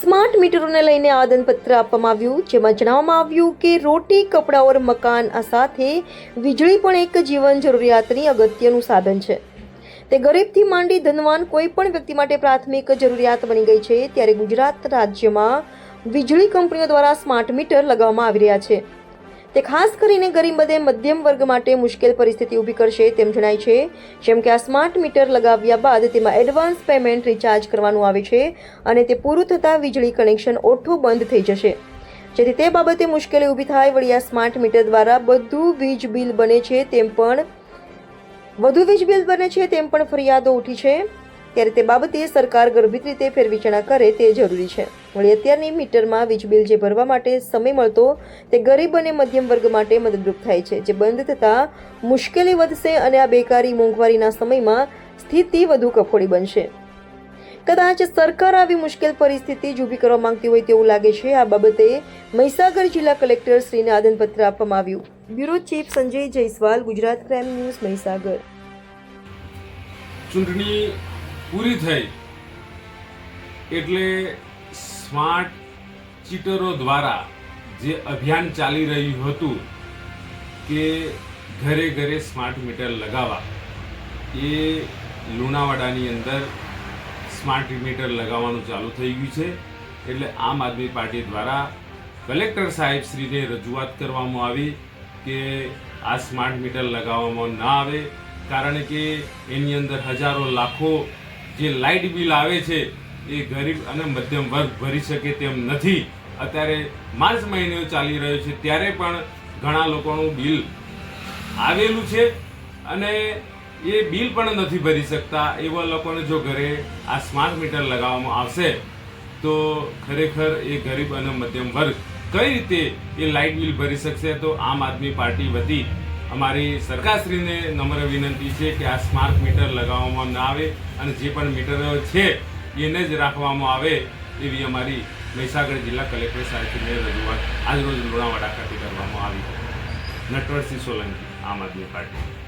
Smart મીટરોને લઈને આવેદનપત્ર આપવામાં આવ્યું, જેમાં જણાવવામાં આવ્યું કે રોટી કપડાં ઓર મકાન આ સાથે વીજળી પણ એક જીવન જરૂરિયાતની અગત્યનું સાધન છે. તે ગરીબથી માંડી ધનવાન કોઈ પણ વ્યક્તિ માટે પ્રાથમિક જરૂરિયાત બની ગઈ છે, ત્યારે ગુજરાત રાજ્યમાં વીજળી કંપનીઓ દ્વારા સ્માર્ટ મીટર લગાવવામાં આવી રહ્યા છે. તે ખાસ કરીને ગરીબ અને મધ્યમ વર્ગ માટે મુશ્કેલ પરિસ્થિતિ ઊભી કરશે તેમ જણાય છે. જેમ કે આ સ્માર્ટ મીટર લગાવ્યા બાદ તેમાં એડવાન્સ પેમેન્ટ રિચાર્જ કરવાનું આવે છે અને તે પૂરું થતાં વીજળી કનેક્શન ઓઠું બંધ થઈ જશે. જેથી તે બાબતે મુશ્કેલી ઊભી થાય વળી આ સ્માર્ટ મીટર દ્વારા બધું વીજ બિલ બને છે તેમ પણ વધુ વીજ બિલ બને છે તેમ પણ ફરિયાદો ઉઠી છે. ત્યારે તે બાબતે સરકાર ગર્ભિત રીતે ફેરવિચારણા કરે તે જરૂરી છે. વળી અત્યારની મીટરમાં વીજ બિલ જે ભરવા માટે સમય મળતો તે ગરીબ અને મધ્યમ વર્ગ માટે મદદરૂપ થાય છે, જે બંધ થતાં મુશ્કેલી વધશે અને આ બેકારી મોંઘવારીના સમયમાં સ્થિતિ વધુ કફોડી બનશે. કદાચ સરકાર આવી મુશ્કેલ પરિસ્થિતિ જ કરવા માંગતી હોય તેવું લાગે છે, આ બાબતે મહીસાગર જિલ્લા કલેક્ટર શ્રીને આદનપત્ર આપવામાં આવ્યું. Bureau chief Sanjay Jaiswal, Gujarat crime news Mahisagar. ચૂંટણી પૂરી થઈ. એટલે સ્માર્ટ ચીટરો દ્વારા જે અભિયાન ચાલી રહ્યું હતું કે ઘરે ઘરે સ્માર્ટ મીટર લગાવવા, એ લુણાવાડાની અંદર સ્માર્ટ મીટર લગાવવાનું ચાલુ થઈ ગયું છે. એટલે આમ આદમી પાર્ટી દ્વારા કલેક્ટર સાહેબ શ્રીને રજૂઆત કરવામાં આવી કે આ સ્માર્ટ મીટર લગાવવામાં ના આવે, કારણ કે એની અંદર હજારો લાખો જે લાઇટ બિલ આવે છે, એ ગરીબ અને મધ્યમ વર્ગ ભરી શકે તેમ નથી. અત્યારે માર્ચ મહિનો ચાલી રહ્યો છે, ત્યારે પણ ઘણા લોકોનું બિલ આવેલું છે અને એ બિલ પણ નથી ભરી શકતા. એવા લોકોને જો ઘરે આ સ્માર્ટ મીટર લગાવવામાં આવશે, તો ખરેખર એ ગરીબ અને મધ્યમ વર્ગ કઈ રીતે એ લાઇટ બિલ ભરી શકશે? તો આમ આદમી પાર્ટી વતી અમારી સરકારશ્રીને નમ્ર વિનંતી છે કે આ સ્માર્ટ મીટર લગાવવામાં ના આવે અને જે પણ મીટરો છે, એને જ રાખવામાં આવે એવી અમારી મહીસાગર જિલ્લા કલેક્ટર સાહેબને રજૂઆત આજરોજ લુણાવાડા ખાતે કરવામાં આવી. નટવરસિંહ સોલંકી, આમ આદમી પાર્ટી.